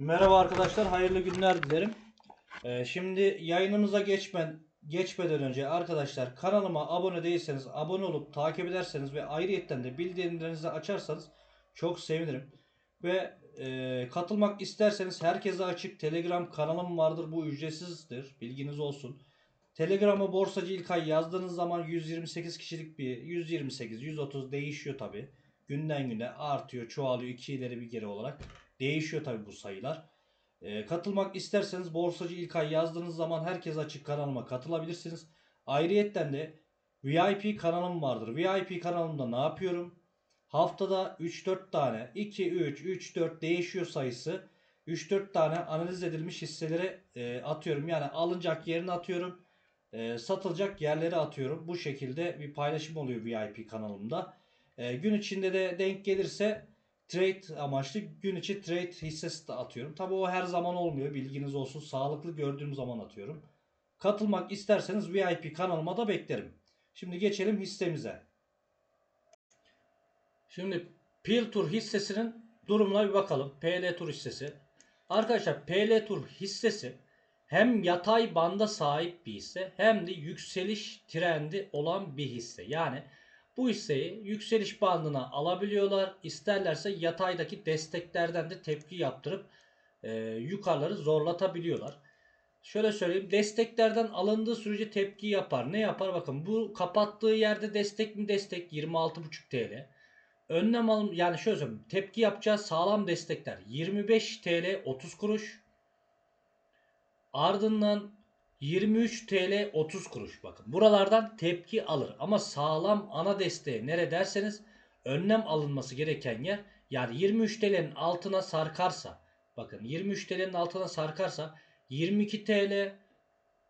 Merhaba arkadaşlar, hayırlı günler dilerim. Ee, şimdi yayınımıza geçmen, geçmeden önce arkadaşlar kanalıma abone değilseniz abone olup takip ederseniz ve ayrıyetten de bildirimlerinizi açarsanız çok sevinirim. Ve e, katılmak isterseniz herkese açık Telegram kanalım vardır. Bu ücretsizdir. Bilginiz olsun. Telegram'a borsacı İlkay yazdığınız zaman 128 kişilik bir 128 130 değişiyor tabi. Günden güne artıyor, çoğalıyor iki ileri bir geri olarak. Değişiyor tabi bu sayılar. Ee, katılmak isterseniz Borsacı İlkay yazdığınız zaman herkes açık kanalıma katılabilirsiniz. Ayrıyetten de VIP kanalım vardır. VIP kanalımda ne yapıyorum? Haftada 3-4 tane 2, 3, 3, 4 değişiyor sayısı. 3-4 tane analiz edilmiş hisseleri e, atıyorum. Yani alınacak yerine atıyorum. E, satılacak yerlere atıyorum. Bu şekilde bir paylaşım oluyor VIP kanalımda. E, gün içinde de denk gelirse trade amaçlı gün içi trade hissesi de atıyorum. Tabi o her zaman olmuyor bilginiz olsun. Sağlıklı gördüğüm zaman atıyorum. Katılmak isterseniz VIP kanalıma da beklerim. Şimdi geçelim hissemize. Şimdi Pil Tur hissesinin durumuna bir bakalım. PL Tur hissesi. Arkadaşlar PL Tur hissesi hem yatay banda sahip bir hisse hem de yükseliş trendi olan bir hisse. Yani bu hisseyi yükseliş bandına alabiliyorlar. İsterlerse yataydaki desteklerden de tepki yaptırıp e, yukarıları zorlatabiliyorlar. Şöyle söyleyeyim desteklerden alındığı sürece tepki yapar. Ne yapar? Bakın bu kapattığı yerde destek mi destek 26,5 TL. Önlem alım yani şöyle söyleyeyim tepki yapacağı sağlam destekler 25 TL 30 kuruş. Ardından 23 TL 30 kuruş bakın. Buralardan tepki alır ama sağlam ana desteği nere derseniz önlem alınması gereken yer yani 23 TL'nin altına sarkarsa bakın 23 TL'nin altına sarkarsa 22 TL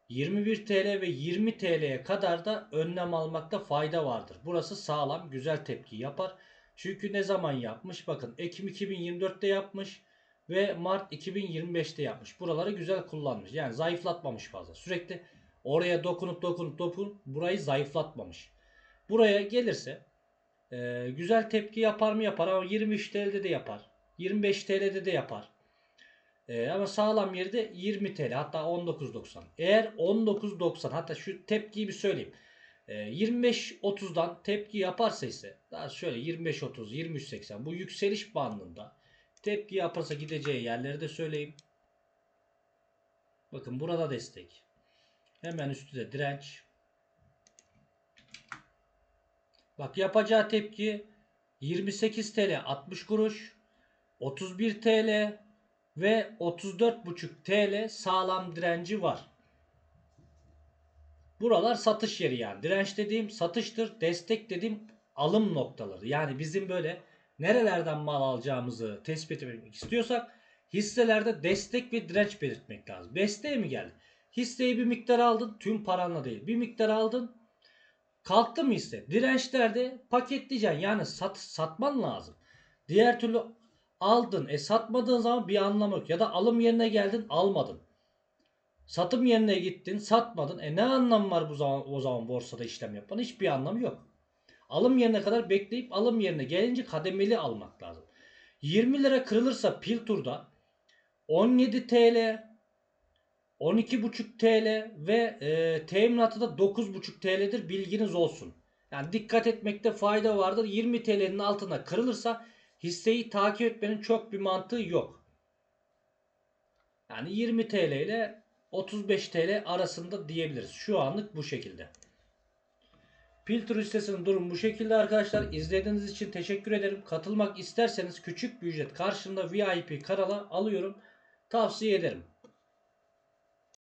21 TL ve 20 TL'ye kadar da önlem almakta fayda vardır. Burası sağlam güzel tepki yapar. Çünkü ne zaman yapmış? Bakın Ekim 2024'te yapmış ve Mart 2025'te yapmış. Buraları güzel kullanmış. Yani zayıflatmamış fazla. Sürekli oraya dokunup dokunup dokunup burayı zayıflatmamış. Buraya gelirse e, güzel tepki yapar mı yapar ama 23 TL'de de yapar. 25 TL'de de yapar. E, ama sağlam yerde 20 TL hatta 19.90. Eğer 19.90 hatta şu tepkiyi bir söyleyeyim. E, 25.30'dan tepki yaparsa ise daha şöyle 25.30 23.80 bu yükseliş bandında tepki yaparsa gideceği yerleri de söyleyeyim. Bakın burada destek. Hemen üstü de direnç. Bak yapacağı tepki 28 TL 60 kuruş, 31 TL ve 34,5 TL sağlam direnci var. Buralar satış yeri yani. Direnç dediğim satıştır, destek dediğim alım noktaları. Yani bizim böyle nerelerden mal alacağımızı tespit etmek istiyorsak hisselerde destek ve direnç belirtmek lazım. Desteğe mi geldi? Hisseyi bir miktar aldın tüm paranla değil. Bir miktar aldın kalktı mı hisse? Dirençlerde paketleyeceksin yani sat, satman lazım. Diğer türlü aldın e satmadığın zaman bir anlamı yok. Ya da alım yerine geldin almadın. Satım yerine gittin satmadın. E ne anlamı var bu zaman o zaman borsada işlem yapmanın? Hiçbir anlamı yok. Alım yerine kadar bekleyip alım yerine gelince kademeli almak lazım. 20 lira kırılırsa pil turda 17 TL 12,5 TL ve e, teminatı da 9,5 TL'dir bilginiz olsun. Yani dikkat etmekte fayda vardır. 20 TL'nin altına kırılırsa hisseyi takip etmenin çok bir mantığı yok. Yani 20 TL ile 35 TL arasında diyebiliriz. Şu anlık bu şekilde. Filtre listesinin durumu bu şekilde arkadaşlar. İzlediğiniz için teşekkür ederim. Katılmak isterseniz küçük bir ücret karşılığında VIP kanala alıyorum. Tavsiye ederim.